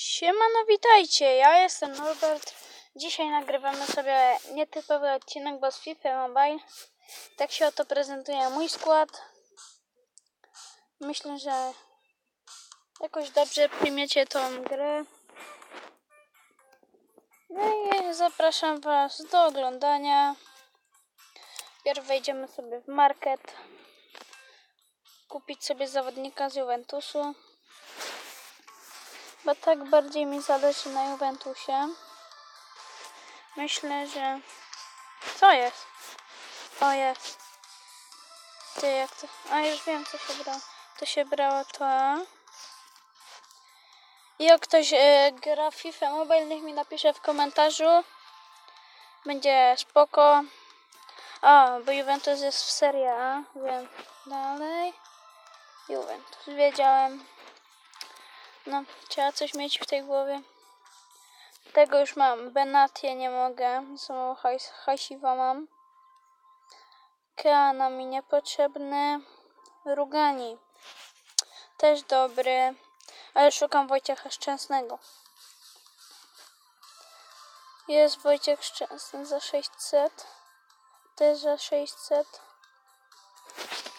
Siemano, witajcie, ja jestem Norbert. Dzisiaj nagrywamy sobie nietypowy odcinek, bo z FIFA Mobile. Tak się oto prezentuje mój skład. Myślę, że jakoś dobrze przyjmiecie tą grę. No i zapraszam Was do oglądania. Pierw wejdziemy sobie w market. Kupić sobie zawodnika z Juventusu bo tak bardziej mi zależy na Juventusie. Myślę, że... Co jest? O, jest. Ty, jak to... A, już wiem, co się brało. To się brało to... Jak ktoś e, gra w FIFA Mobile, niech mi napisze w komentarzu. Będzie spoko. A, bo Juventus jest w Serie A, wiem. Dalej. Juventus, wiedziałem. No, coś mieć w tej głowie. Tego już mam. Benatie nie mogę. Mało hajs, hajsiwa mam. Keana mi niepotrzebny. Rugani. Też dobry. Ale szukam Wojciecha Szczęsnego. Jest Wojciech Szczęsny za 600. Też za 600.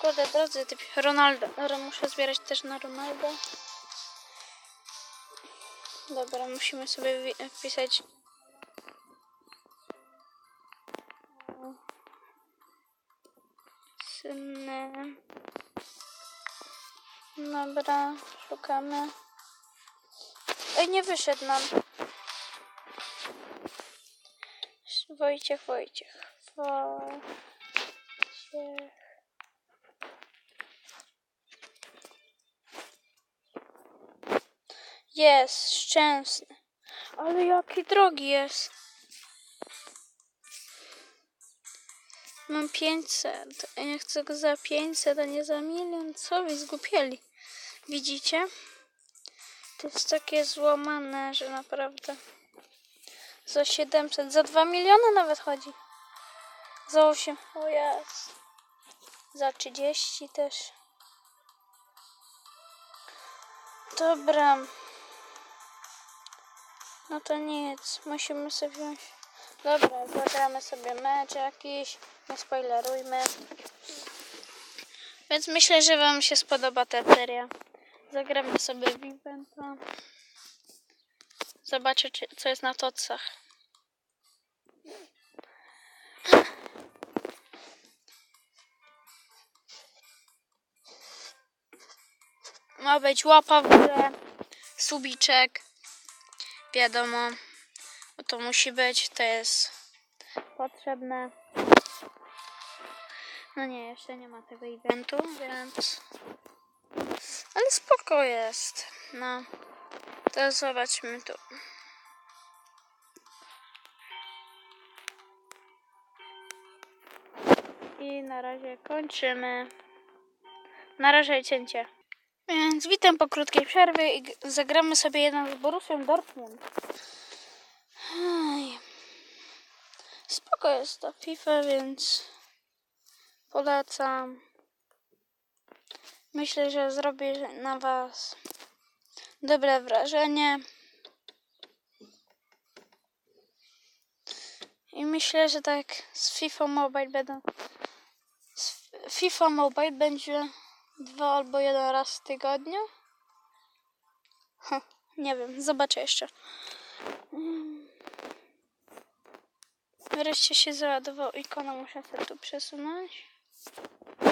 Kurde, drodzy, typ Ronaldo. Muszę zbierać też na Ronaldo. Dobra, musimy sobie wpisać. Syny. Dobra, szukamy. Ej, nie wyszedł nam. Wojciech, Wojciech. Wojciech. Jest, szczęsny. Ale jaki drogi jest. Mam 500. Ja chcę go za 500, a nie za milion. Co wy zgupieli? Widzicie? To jest takie złamane, że naprawdę. Za 700, za 2 miliony nawet chodzi. Za 8. O jest. Za 30 też. Dobra. No to nic, musimy sobie wziąć. Dobra, zagramy sobie mecz jakiś, nie spoilerujmy. Więc myślę, że Wam się spodoba ta seria. Zagramy sobie w Eventa. Zobaczę, co jest na tocach. Ma być łapa w górę, subiczek. Wiadomo, bo to musi być, to jest potrzebne. No nie, jeszcze nie ma tego eventu, więc... Ale spoko jest. No, to zobaczmy tu. I na razie kończymy. Na razie cięcie. Więc witam po krótkiej przerwie i zagramy sobie jeden z Borussią Dortmund. Spoko jest ta FIFA, więc polecam. Myślę, że zrobię na Was dobre wrażenie. I myślę, że tak z FIFA Mobile będą. Z FIFA Mobile będzie dwa albo jeden raz w tygodniu. Ha, nie wiem, zobaczę jeszcze. Mm. Wreszcie się załadował ikona, muszę sobie tu przesunąć.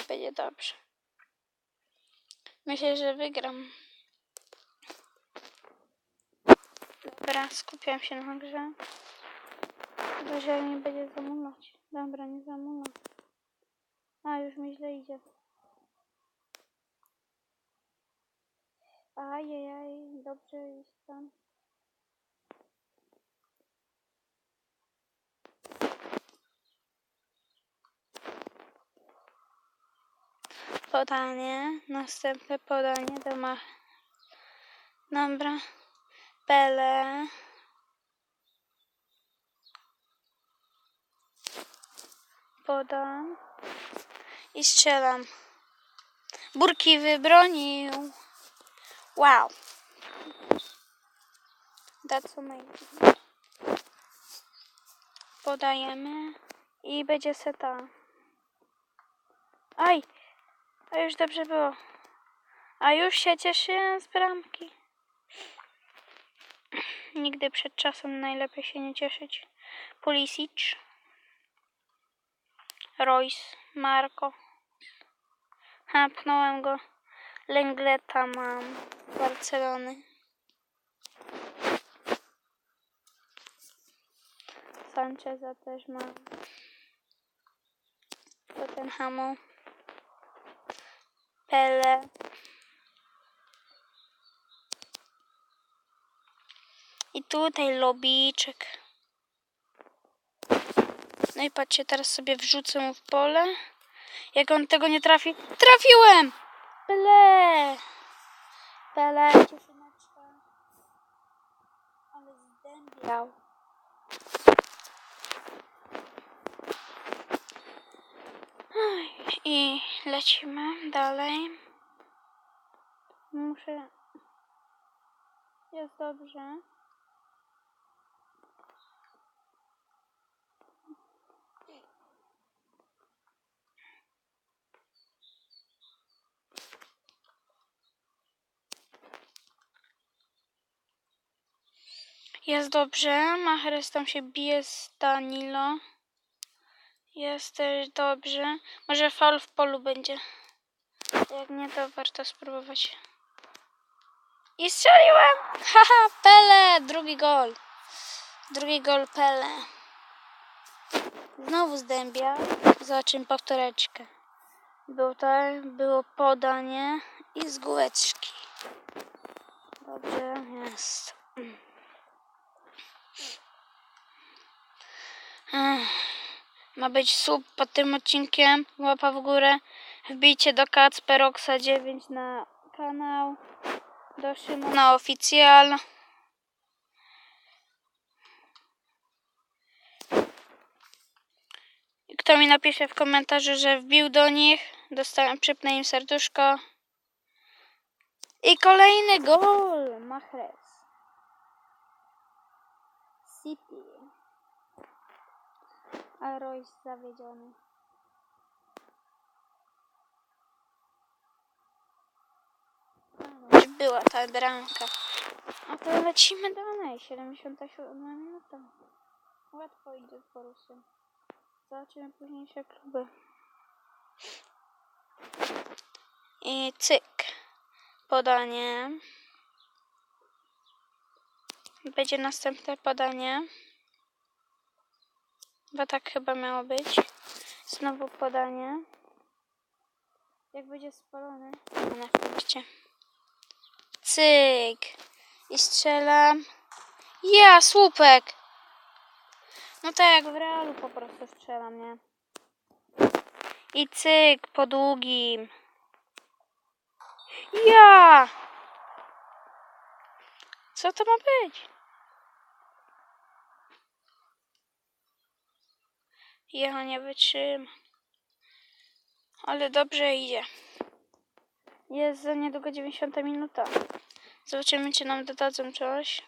Będzie dobrze. Myślę, że wygram. Dobra, skupiam się na grze. Chyba, że nie będzie zamulać. Dobra, nie zamula. A, już mi źle idzie. Ajajaj, dobrze jest tam. Podanie, następne podanie do ma. Dobra. Pele. Podam. I strzelam. Burki wybronił. Wow. That's amazing. Podajemy i będzie seta. Aj! A już dobrze było. A już się cieszyłem z bramki. Nigdy przed czasem najlepiej się nie cieszyć. Pulisic. Royce. Marco. Ha, pchnąłem go. Lengleta mam. Barcelony. Sancheza też mam. Tottenhamu. Pele. I tutaj lobiczek. No i patrzcie, teraz sobie wrzucę mu w pole. Jak on tego nie trafi. Trafiłem! Pele! Pele, cieszyneczka. Ale zdębiał. I lecimy dalej. Muszę. Jest dobrze. Jest dobrze. Mahrez tam się bije z Danilo. Jest też dobrze. Może faul w polu będzie. Jak nie, to warto spróbować. I strzeliłem! Haha, Pele! Drugi gol. Drugi gol Pele. Znowu zdębia. Zobaczymy powtóreczkę. Było tak, było podanie i z. Dobrze, jest. Ma być sub pod tym odcinkiem. Łapa w górę. Wbijcie do Kacperoxa 9 na kanał. Do Szymona Oficjal. Kto mi napisze w komentarzu, że wbił do nich, dostałem, przypnę im serduszko. I kolejny gol! Mahrez. City. A Royce zawiedziony. Już była ta bramka. A to lecimy dalej. 77 minuta. Łatwo idzie z Borussem. Zobaczymy późniejsze kluby. I cyk. Podanie. Będzie następne podanie. Bo tak chyba miało być. Znowu podanie. Jak będzie spalony na punkcie. Cyk. I strzelam. Ja, słupek! No tak w realu po prostu strzelam, nie? I cyk po długim. Ja! Co to ma być? Ja nie wytrzymam. Ale dobrze idzie. Jest za niedługo 90 minuta. Zobaczymy, czy nam dodadzą coś.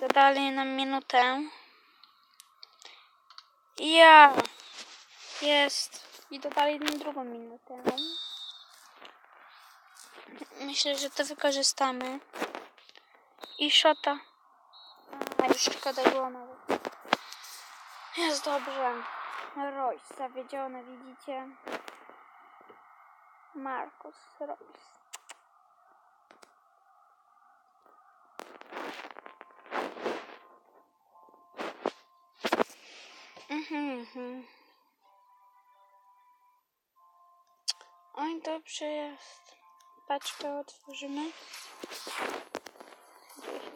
Dodali nam minutę. Ja! Jest. I dodali nam drugą minutę. Myślę, że to wykorzystamy. I szota. A, już szkoda było nawet. Jest dobrze. Royce zawiedziony, widzicie? Marcus Royce. Mhm, mhm. Oj, dobrze jest. Paczkę otworzymy.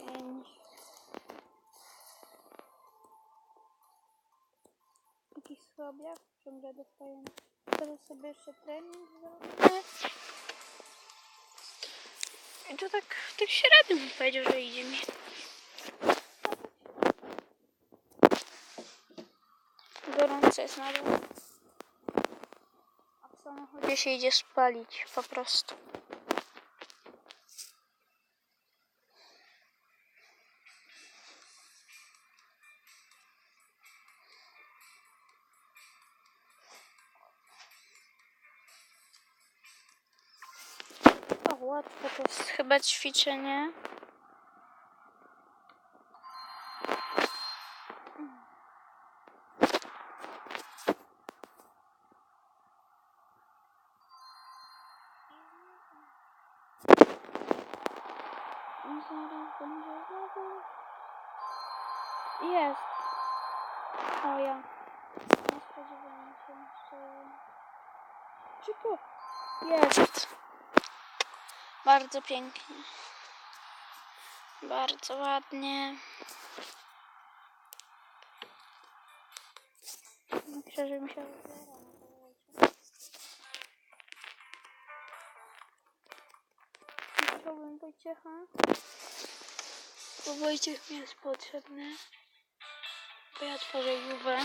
10. Słabiak ciągle dostajemy. Teraz sobie jeszcze trening zrobimy. I to tak w tych średnich bym powiedział, że idzie mi. Gorąco jest na dół. A w samochodzie się idzie spalić po prostu. Chyba ćwiczenie. Jest. O ja. Nie spodziewałam się, że... Jest. Bardzo pięknie. Bardzo ładnie. Myślę, że mi się Chciałbym Wojciecha. Bo Wojciech mi jest potrzebny. Bo ja tworzę Juwę.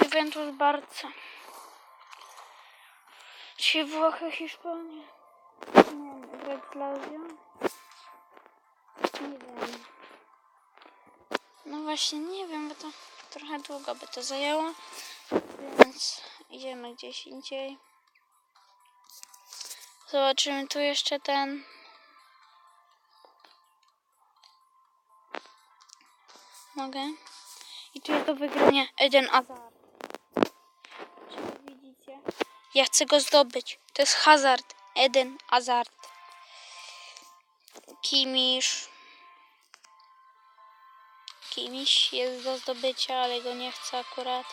Juventus Barca. Czy Włochy, Hiszpania? Nie wiem, grać z Lazią? Nie wiem. No właśnie, nie wiem, bo to trochę długo by to zajęło. Więc idziemy gdzieś indziej. Zobaczymy tu jeszcze ten. Mogę? I tu jest do wygrania Eden Hazard. Czy widzicie? Ja chcę go zdobyć. To jest Hazard. Eden Hazard. Kimisz. Kimiś jest do zdobycia, ale go nie chcę akurat.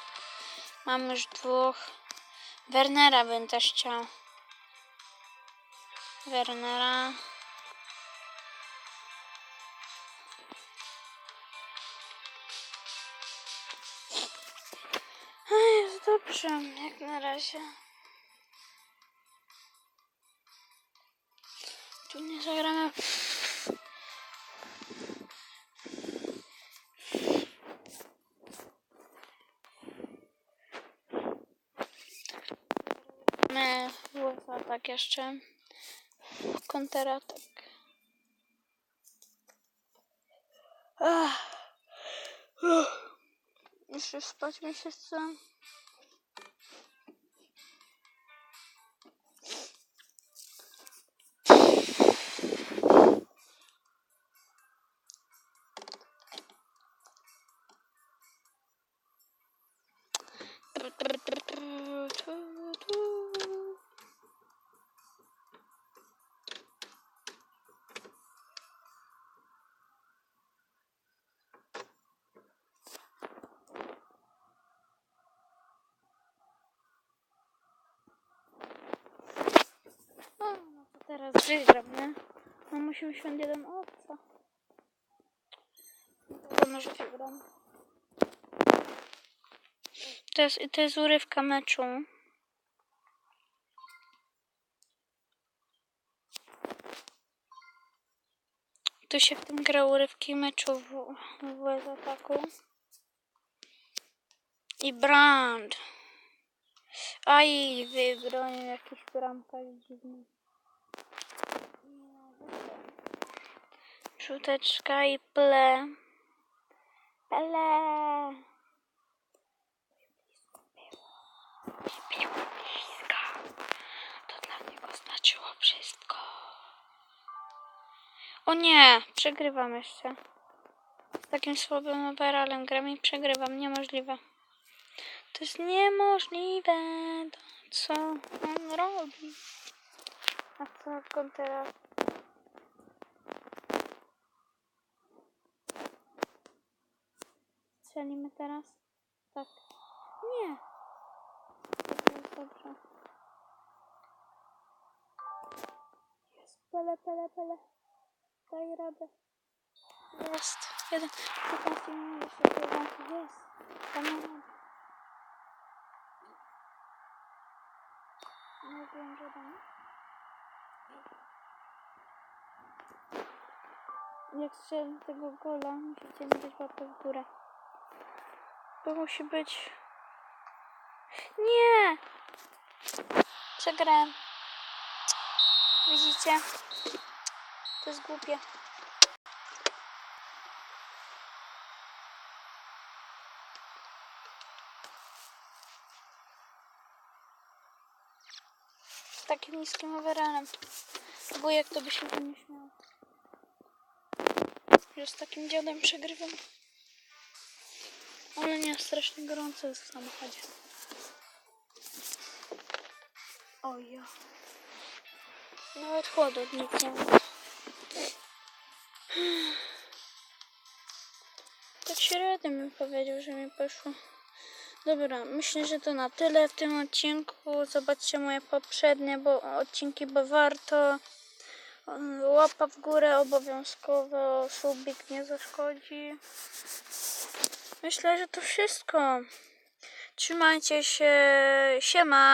Mam już dwóch. Wernera bym też chciał. Wernera. Jest dobrze, jak na razie. Tu nie zagramy. My USA tak jeszcze. Konteratak. Ach. Spać mi się chce. O, no to teraz wygram, nie? Mam 81 owca. No to może wygram. To jest, to jest urywka meczu. Tu się w tym gra urywki meczu w, w ataku. I Brand. Aj, wybronił jakiś bramkarz dziwny. Czuteczka i ple. Pele. Było. To dla niego znaczyło wszystko. O nie, przegrywam jeszcze. Z takim słabym overallem gram i przegrywam. Niemożliwe. To jest niemożliwe. Co on robi? A co on teraz? Strzelimy teraz? Tak. Nie. To jest dobrze. Jest. Pele, pele, pele. Daj radę. Jest. Jeden. 15 minut jeszcze. Jest. Radę. Nie wiem, że. Jak strzelę tego gola, musicie mi dać łapę w górę. To musi być... Nie! Przegrałem. Widzicie? To jest głupie. Tak takim niskim overallem. Wujek to by się nie śmiał. Że z takim dziadem przegrywam. Ale nie, strasznie gorąco jest w samochodzie. O ja. Nawet chłodu od nic nie. Tak średnio mi powiedział, że mi poszło. Dobra, myślę, że to na tyle w tym odcinku. Zobaczcie moje poprzednie bo, odcinki, bo warto. Łapa w górę obowiązkowo, subik nie zaszkodzi. Myślę, że to wszystko. Trzymajcie się. Siema.